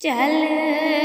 चल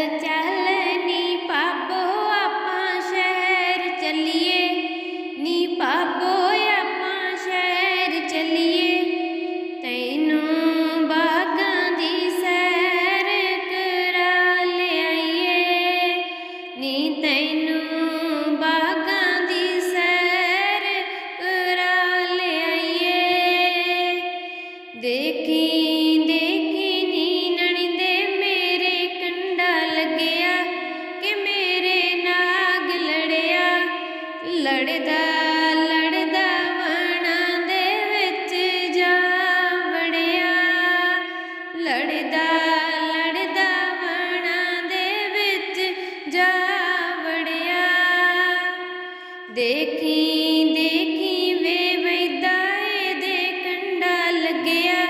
ਦੇਖੀ ਦੇਖੀ ਵੇ ਵੈਦਾਏ ਦੇ ਕੰਡਾ ਲੱਗਿਆ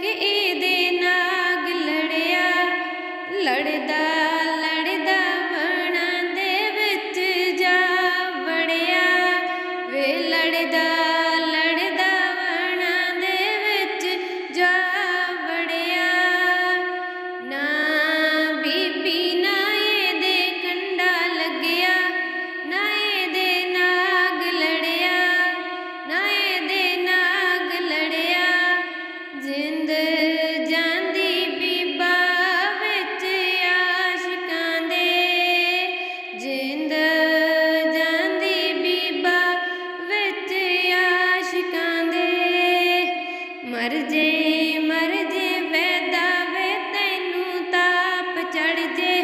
ਕਿ ਇਹਦੇ ਨਾਗ ਲੜਿਆ। ਲੜਦਾ ਲੜਦਾ ਵਣਾ ਦੇ ਵਿੱਚ ਜਾ ਵੜਿਆ। ਵੇ ਲੜਦਾ ਮਰ ਜੇ ਮਰ ਜੇ ਵੈਦਾ ਵੇ ਤਾਪ ਚੜ ਜੇ।